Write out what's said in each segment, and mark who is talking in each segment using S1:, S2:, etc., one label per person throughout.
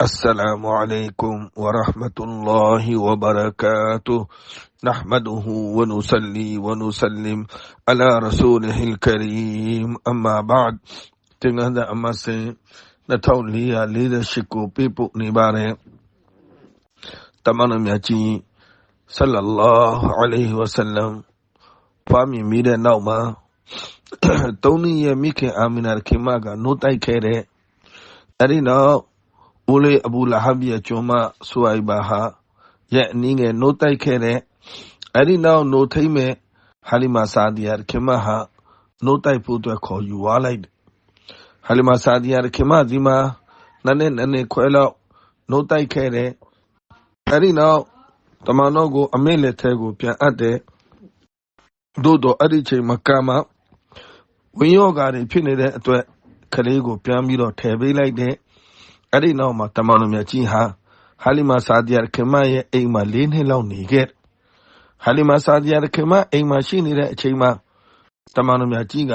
S1: السلام عليكم ورحمة الله وبركاته نحمده ونصلي ونسلم على رسوله الكريم أما بعد تنهد أما سي نتولي leadership ကိုပြပို့နေပါတယ်တမန်တော်မြတ်ကြီးဆလ္လာလာဟူအလိုင်ဟီဝဆလမ်ဖွားမြင်မိတဲ့နောက်မှာသုံးနည်းရဲ့မိခင်အာမီနာခင်မကနိုးတိုက်ခဲ့တဲ့အဲ့ဒီနော က်ဦးလေးအဘူလာဟဘ်ရဲ့ကျွန်မဆူအိုင်ဘာဟာရဲ့အနည်းငယ်နိုးတိုက်ခဲ့တဲ့အဲ့ဒီနောက်နိုးထိမ့်မဲ့ဟာလီမာဆာဒီယာခင်မဟာနိုးတိုက်ဖို့အတွက်ခေါ်ယူသွားလိုက်တယ်ဟာလီမာဆာဒီယာခင်မဒီမှာနည်းနည်းနည်းနည်းခွဲလောက်နိုးတိုက်ခဲ့တဲ့အဲ့ဒီနောက်တမန်တော်ကို အမေလက်ထဲကို ပြန်အပ်တယ်သို့တော့အဲ့ဒီချိန်မှာကာမဝင်းယောဂါတွေဖြစ်နေတဲ့အတွက်ကလေးကိုပြန်ပြီးတော့ထည့်ပေးလိုက်တဲ့ အဲ့ဒီနောက်မှာတမန်တော်မြတ်ကြီးဟာဟာလီမာဆာဒီယာခင်မရဲ့အိမ်မှာ၄နှစ်လောက်နေခဲ့ဟာလီမာဆာဒီယာခင်မအိမ်မှာရှိနေတဲ့အချိန်မှာတမန်တော်မြတ်ကြီးက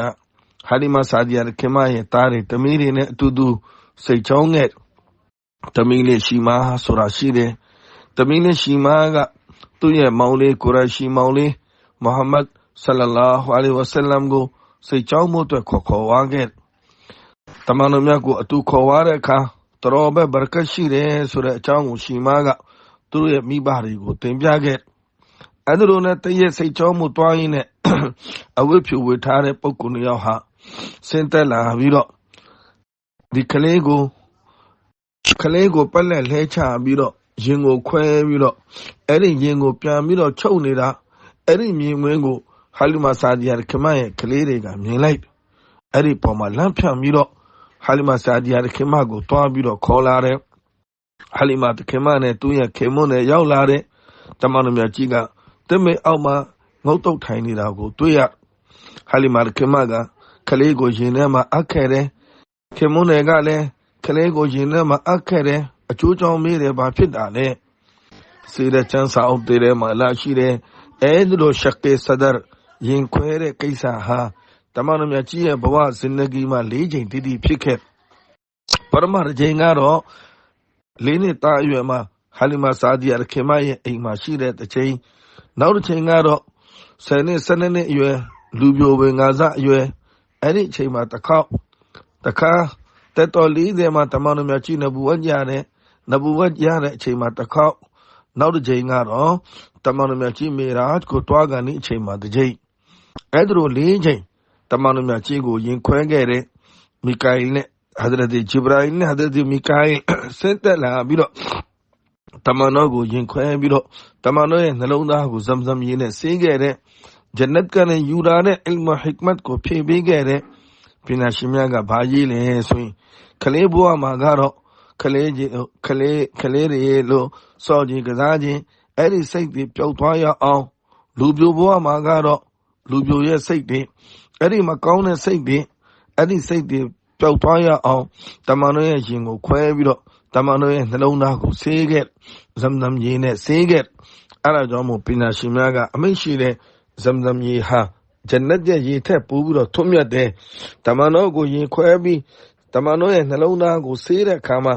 S1: ဟာလီမာဆာဒီယာခင်မရဲ့သားတွေတမီးတွေနဲ့အတူတူစိတ်ချောင်းခဲ့တမီးလေးရှိမာဆိုတာရှိတယ်တမီးလေးရှိမာကသူ့ရဲ့မောင်လေးကိုရရှိမောင်လေးမုဟမ္မဒ်ဆလလာဟူအလိုင်ဝဆလမ်ကိုစိတ်ချောင်းမှုအတွက်ခေါ်ခေါ်ဝါခဲ့တမန်တော်မြတ်ကိုအတူခေါ်ဝါတဲ့အခါ တော်ပဲဘရကတ်ရှိတယ်ဆိုတဲ့အကြောင်းကိုရှီမားကသူတို့ရဲ့မိဘတွေကိုတင်ပြခဲ့အဲ့ဒါလိုနဲ့တည့်ရဲ့စိတ်ချောမှုတွားရင်းနဲ့အဝိဖြူဝေထားတဲ့ပုံကူနှစ်ယောက်ဟာဆင်းသက်လာပြီးတော့ဒီကလေးကိုကလေးကိုပက်လက်လဲချပြီးတော့ရင်ကိုခွဲပြီးတော့အဲ့ဒီရင်ကိုပြန်ပြီးတော့ချုပ်နေတာအဲ့ဒီမြင်ကွင်းကိုဟာလီမာဆာဒီယာခမရဲ့ကလေးတွေကမြင်လိုက်အဲ့ဒီပေါ်မှာလမ်းဖြန့်ပြီးတော့ ဟာလီမာဆာဒီယာခင်မကိုတွားပြီးတော့ခေါ်လာတယ်ဟာလီမာခင်မနဲ့သူ့ရဲ့ခင်မွန်းနဲ့ရောက်လာတဲ့တမန်တော်မြတ်ကြီးကတမေအောက်မှာငုတ်တုတ်ထိုင်နေတာကိုတွေ့ရဟာလီမာခင်မကကလေးကိုရင်ထဲမှာအပ်ခဲ့တယ်ခင်မွန်းနဲ့ကလည်းကလေးကိုရင်ထဲမှာအပ်ခဲ့တယ်အကျိုးကြောင့်မေးတယ်ဘာဖြစ်တာလဲစေတဲ့ချမ်းစာအုပ်တွေမှာလာရှိတယ်အဲဒီလိုရှက်ကေဆဒရရင်ခွဲတဲ့ကိစ္စဟာ တမန်တော်မြတ်ကြီးရဲ့ဘဝဇင်ဒဂီမှာ၄ချိန်တည်တည်ဖြစ်ခဲ့ပရမရချိန်ကတော့လေးနှစ်သားအရွယ်မှာဟာလီမာဆာဒီယာခင်မရဲ့အိမ်မှာရှိတဲ့တစ်ချိန်နောက်တစ်ချိန်ကတော့ဆယ်နှစ်ဆယ်နှစ်အရွယ်လူပြိုဝင်ငါးစအရွယ်အဲ့ဒီအချိန်မှာတစ်ခေါက်တစ်ခါတက်တော်40မှာတမန်တော်မြတ်ကြီးနဘူဝတ်ကြတဲ့နဘူဝတ်ရတဲ့အချိန်မှာတစ်ခေါက်နောက်တစ်ချိန်ကတော့တမန်တော်မြတ်ကြီးမေရာကိုတွားကန်ဒီအချိန်မှာတစ်ချိန်အဲ့ဒါလို၄ချိန် တမန်တော်မြတ်ကြီးကိုယင်ခွဲခဲ့တဲ့မီကာအီလ်နဲ့ဟဒရတ်ဂျိဘရာအီလ်နဲ့ဟဒရတ်မီကာအီလ်ဆင့်တက်လာပြီးတော့တမန်တော်ကိုယင်ခွဲပြီးတော့တမန်တော်ရဲ့နှလုံးသားကိုဇမ်ဇမ်ရင်းနဲ့ဆေးခဲ့တဲ့ဂျန်နတ်ကနေယူလာတဲ့အလ်မဟစ်မတ်ကိုဖြည့်ပေးခဲ့တဲ့ပညာရှင်များကဘာရေးလဲဆိုရင်ကလေးဘဝမှာကတော့ကလေးကြီးကလေးကလေးတွေလို့စောကြီးကစားခြင်းအဲ့ဒီစိတ်တွေပျောက်သွားရအောင် လူပြိုဘဝမှာကတော့လူပြိုရဲ့စိတ်တွေ အဲ့ဒီမကောင်းတဲ့စိတ်တွေအဲ့ဒီစိတ်တွေပျောက်သွားရအောင်တမန်တော်ရဲ့ရင်ကိုခွဲပြီးတော့တမန်တော်ရဲ့နှလုံးသားကိုဆေးခဲ့ဇမ်ဇမ်ရေနဲ့ဆေးခဲ့အဲ့ဒါကြောင့်မို့ပညာရှင်များကအမိန့်ရှိတဲ့ဇမ်ဇမ်ရေဟာဂျန်နတ်ရဲ့ရေထက်ပိုပြီးတော့ထွတ်မြတ်တယ်တမန်တော်ကိုရင်ခွဲပြီးတမန်တော်ရဲ့နှလုံးသားကိုဆေးတဲ့အခါမှာ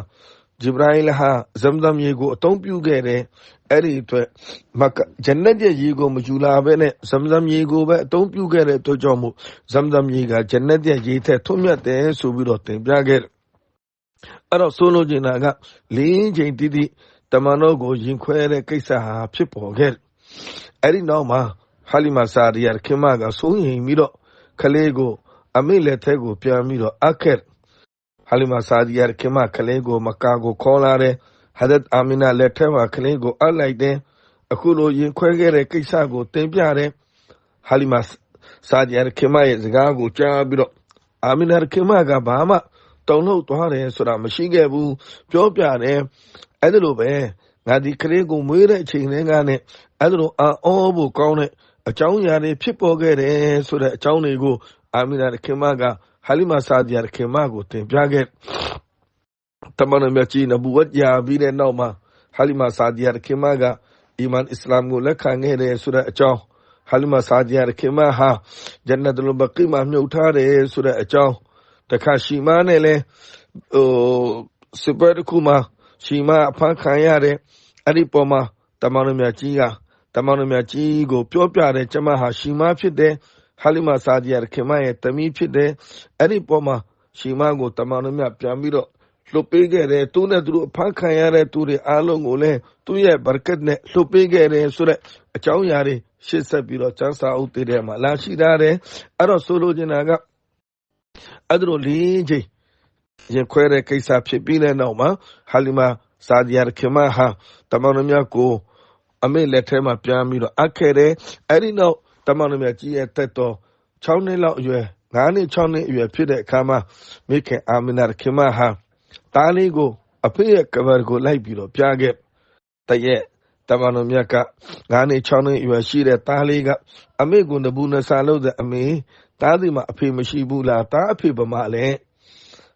S1: ဂျိဘရာအီလဟာဇမ်ဇမ်ရေကိုအသုံးပြုခဲ့တယ်အဲ့ဒီအတွက်မကဂျန်နတ်ရဲ့ရေကိုမယူလာဘဲနဲ့ဇမ်ဇမ်ရေကိုပဲအသုံးပြုခဲ့တဲ့အတွက်ကြောင့်မို့ဇမ်ဇမ်ရေကဂျန်နတ်ရဲ့ရေထက်ထွတ်မြတ်တယ်ဆိုပြီးတော့သင်ပြခဲ့တယ်အဲ့တော့ဆိုလိုချင်တာကလေးချိန်တိတိတမန်တော်ကိုရင်ခွဲတဲ့ကိစ္စဟာဖြစ်ပေါ်ခဲ့တယ်အဲ့ဒီနောက်မှာဟာလီမာဆာရီယာခင်မကစိုးရင်ပြီးတော့ကလေးကိုအမိလက်ထဲကိုပြန်ပြီးတော့အခက် ဟာလီမာဆာဒီယာခင်မကလေးကို မကာကိုခေါ်လာတယ်ဟာဒတ်အာမီနာလက်ထဲမှာကလေးကိုအပ်လိုက်တယ်အခုလိုရင်ခွဲခဲ့တဲ့ကိစ္စကိုတင်ပြတယ်ဟာလီမာဆာဒီယာခင်မရဲ့စကားကိုကြားပြီးတော့အာမီနာခင်မကဘာမှတုံ့လောက်သွားတယ်ဆိုတာမရှိခဲ့ဘူးပြောပြတယ်အဲ့ဒါလိုပဲငါဒီကလေးကိုမွေးတဲ့အချိန်လေးကနဲ့အဲ့ဒါလိုအောဖို့ကောင်းတဲ့အကြောင်းအရာတွေဖြစ်ပေါ်ခဲ့တယ်ဆိုတဲ့အကြောင်းတွေကိုအာမီနာခင်မက ဟာလီမာဆာဒီယာခင်မကိုတင်ပြခဲ့တမန်တော်မြတ်ကြီးနဘူဝတ်ရာပြီးတဲ့နောက်မှာဟာလီမာဆာဒီယာခင်မကအီမန်အစ္စလာမ်ကိုလက်ခံခဲ့တယ်ဆိုတဲ့အကြောင်းဟာလီမာဆာဒီယာခင်မဟာဂျန်နတ်လုဘကီမှာမြုပ်ထားတယ်ဆိုတဲ့အကြောင်းတခါရှီမာနဲ့လဲဟိုစပယ်တစ်ခုမှာရှီမအဖမ်းခံရတယ်အဲ့ဒီပေါ်မှာတမန်တော်မြတ်ကြီးကတမန်တော်မြတ်ကြီးကိုပြောပြတယ်ကျမဟာရှီမဖြစ်တယ် ဟာလီမာစာဒီယာခင်မရဲ့တမီးဖြစ်တယ်အဲ့ဒီပေါ်မှာရှီမကိုတမန်တော်မြတ်ပြန်ပြီးတော့လှုပ်ပေးခဲ့တယ်သူနဲ့သူတို့အဖမ်းခံရတဲ့သူတွေအားလုံးကိုလည်းသူ့ရဲ့ဘာကတ်နဲ့လှုပ်ပေးခဲ့တယ်ဆိုတဲ့အကြောင်းအရာတွေရှစ်ဆက်ပြီးတော့ကျမ်းစာအုပ်တွေထဲမှာလာရှိထားတယ်အဲ့တော့ဆိုလိုချင်တာကအဲ့ဒါလိုလေးချိန်ရင်ခွဲတဲ့ကိစ္စဖြစ်ပြီးတဲ့နောက်မှာဟာလီမာစာဒီယာခင်မဟာတမန်တော်မြတ်ကိုအမေလက်ထဲမှာပြန်ပြီးတော့အပ်ခဲ့တယ်အဲ့ဒီနောက် တမန်တော်မြတ်ကြီးရဲ့တက်တော်6နှစ်လောက်အရွယ်9နှစ်6နှစ်အရွယ်ဖြစ်တဲ့အခါမှာမိခင်အာမီနာခင်မဟာတားလေးကို အဖေရဲ့ကဘာကိုလိုက်ပြီးတော့ပြခဲ့တရဲ့တမန်တော်မြတ်က9နှစ်6နှစ်အရွယ်ရှိတဲ့တားလေးကအမေကိုနဘူးနဆာလို့တဲ့အမေတားဒီမှာအဖေမရှိဘူးလားတားအဖေဗမာလဲ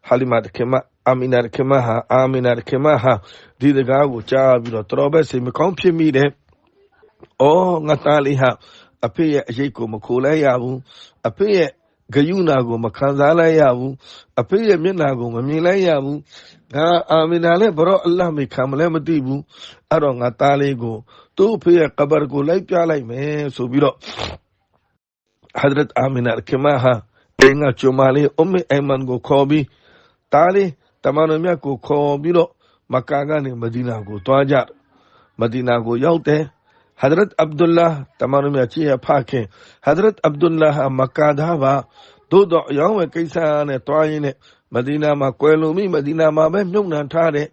S1: ဟာလီမာတခင်မအာမီနာတခင်မဟာအာမီနာတခင်မဟာဒီတကားကိုကြားပြီးတော့တော်ပဲစိတ်မကောင်းဖြစ်မိတယ်။အော်ငါသားလေးဟာ အဖေရဲ့အရေးကိုမခိုလိုက်ရဘူး။အဖေရဲ့ဂယုနာကိုမခံစားလိုက်ရဘူး။အဖေရဲ့မျက်နာကိုမမြင်လိုက်ရဘူး။ငါအာမီနာလည်းဘရောအလ္လာဟ်မိခံမလဲမသိဘူး။အဲ့တော့ငါသားလေးကိုသူ့အဖေရဲ့ကဘာကိုလိုက်ပြလိုက်မယ်ဆိုပြီးတော့ဟဒရတ်အာမီနာခင်မဟာအင်္ဂါချုံမလေးအုမ်မအိမန်ကိုခေါ်ပြီးတားလေးတမန်တော်မြတ်ကိုခေါ်ပြီးတော့မက္ကာကနေမဒီနာကိုတွားကြမဒီနာကိုရောက်တယ် ဟဒရတ်အဗ်ဒူလာတမန်တော်မြတ်ကြီးရဲ့ဖခင်ဟဒရတ်အဗ်ဒူလာဟာမက္ကာသားပါသို့တော့အယောင်းဝယ်ကိစ္စနဲ့တွားရင်းနဲ့မဒီနာမှာကွယ်လွန်ပြီးမဒီနာမှာပဲမြုပ်နှံထားတဲ့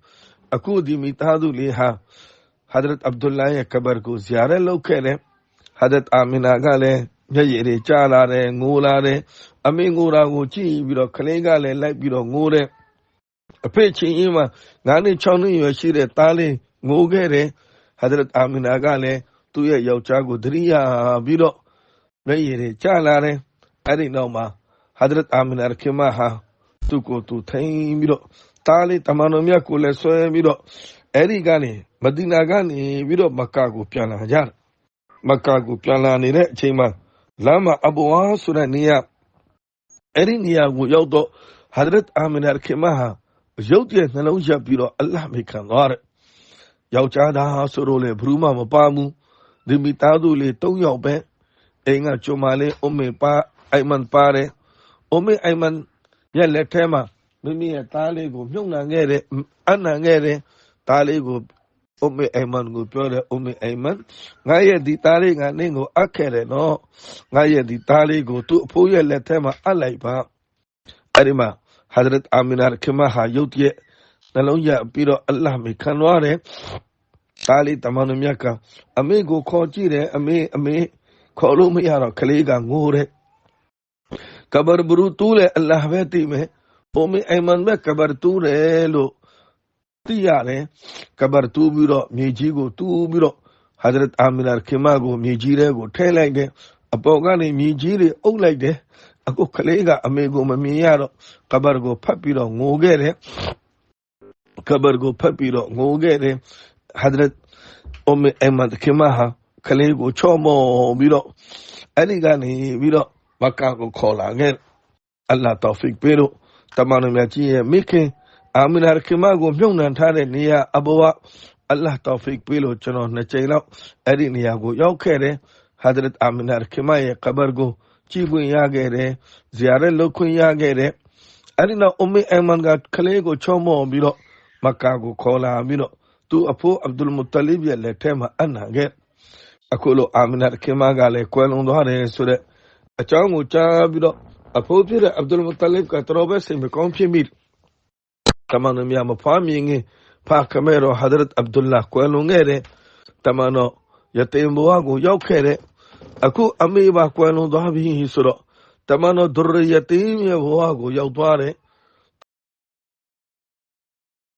S1: အခုဒီမိသားစုလေးဟာဟဒရတ်အဗ်ဒူလာရဲ့ကဘာကိုဇီယာရလုပ်ခဲ့တယ်ဟဒရတ်အာမီနာကလည်းမျက်ရည်တွေကျလာတယ်ငိုလာတယ်အမေငိုတာကိုကြည့်ပြီးတော့ခလေးကလည်းလိုက်ပြီးတော့ငိုတယ်အဖေချင်းရင်မှာငါးနှစ်6နှစ်ရွယ်ရှိတဲ့သားလေးငိုခဲ့တယ်ဟဒရတ်အာမီနာကလည်း သူ့ရဲ့ယောက်ျားကိုသတိရပြီးတော့မျက်ရည်တွေကျလာတယ်အဲ့ဒီနောက်မှာဟဒရတ်အာမီနာခင်မဟာသူ့ကိုသူထိန်ပြီးတော့သားလေးတမန်တော်မြတ်ကိုလည်းဆွဲပြီးတော့အဲ့ဒီကနေမဒီနာကနေပြီးတော့မက္ကာကိုပြန်လာကြတယ်မက္ကာကိုပြန်လာနေတဲ့အချိန်မှာလမ်းမှာအဘူဝါဆိုတဲ့နေရာအဲ့ဒီနေရာကိုရောက်တော့ဟာဒရတ်အာမီနာခင်မဟာရုပ်တရက်နှလုံးရပ်ပြီးတော့အလ္လာဟ်မိခံသွားတယ်ယောက်ျားသားဆိုတော့လေဘယ်သူမှမပါဘူး ဒီမိသားစုလေး၃ယောက်ပဲအိမ်ကကျမလေးအုံမေပါအိုင်မန်ပါတယ်အုံမေအိုင်မန်ရဲ့လက်ထဲမှာမိမိရဲ့သားလေးကိုမြုပ်နှံခဲ့တယ်အနံခဲ့တယ်သားလေးကိုအုံမေအိုင်မန်ကိုပြောတယ်အုံမေအိုင်မန်ငါရဲ့ဒီသားလေးကနင်းကိုအပ်ခဲ့တယ်နော်ငါရဲ့ဒီသားလေးကိုသူ့အဖိုးရဲ့လက်ထဲမှာအပ်လိုက်ပါအဲ့ဒီမှာဟာဒရတ်အာမီနာခင်မဟာယုတ်ရဲ့နှလုံးရပြီးတော့အလ္လာဟ်မိခံသွားတယ် သားလေးတမန်တော်မြတ်ကအမေကိုခေါ်ကြည့်တယ်အမေအမေခေါ်လို့မရတော့ကလေးကငိုတယ်ကဘာဘရူတူလေအလ္လာဟ်ပဲသိမယ်ဘုံမအိမ်မန်ပဲကဘာတူတယ်လို့သိရတယ်ကဘာတူပြီးတော့မြေကြီးကိုတူးပြီးတော့ဟာဒရတ်အာမီနာခင်မကိုမြေကြီးထဲကိုထဲလိုက်တယ်အပေါ်ကနေမြေကြီးတွေအုပ်လိုက်တယ်အခုကလေးကအမေကိုမမြင်ရတော့ကဘာကိုဖတ်ပြီးတော့ငိုခဲ့တယ်ကဘာကိုဖတ်ပြီးတော့ငိုခဲ့တယ် ဟဒရတ်အုမ်အမတ်ခင်မဟာကလေးကိုချော့မော်ပြီးတော့အဲ့ဒီကနေပြီးတော့မက္ကာကိုခေါ်လာခဲ့အလ္လာဟ်တောဖစ်ပေးလို့တမန်တော်မြတ်ကြီးရဲ့မိခင်အာမီနာခင်မကိုမြုံနှံထားတဲ့နေရာအဘဝအလ္လာဟ်တောဖစ်ပေးလို့ကျွန်တော်နှစ်ချိန်လောက်အဲ့ဒီနေရာကိုရောက်ခဲ့တယ်ဟဒရတ်အာမီနာခင်မရဲ့ကဘာကိုကြည့်ခွင့်ရခဲ့တယ်ဇီယာရက်လုပ်ခွင့်ရခဲ့တယ်အဲ့ဒီနောက်အမေအမန်ကကလေးကိုချောမောပြီးတော့မက္ကာကိုခေါ်လာပြီးတော့ သူအဖိုးအဗ်ဒူလ်မူတလီဘ်ရဲ့လက်ထဲမှာအနံခဲ့အခုလိုအာမီနာခင်မကလည်းကွယ်လွန်သွားတယ်ဆိုတဲ့အကြောင်းကိုကြားပြီးတော့အဖိုးဖြစ်တဲ့အဗ်ဒူလ်မူတလီဘ်ကတော်ပဲစိတ်မကောင်းဖြစ်မိတမန်တော်များမဖွားမြင်ခင်ဖာခမဲတော်ဟာဒရတ်အဗ်ဒူလာကွယ်လွန်ခဲ့တယ်တမန်တော်ယတင်ဘဝကိုရောက်ခဲ့တဲ့အခုအမေပါကွယ်လွန်သွားပြီဆိုတော့တမန်တော်ဒရယတင်ရဲ့ဘဝကိုရောက်သွားတယ်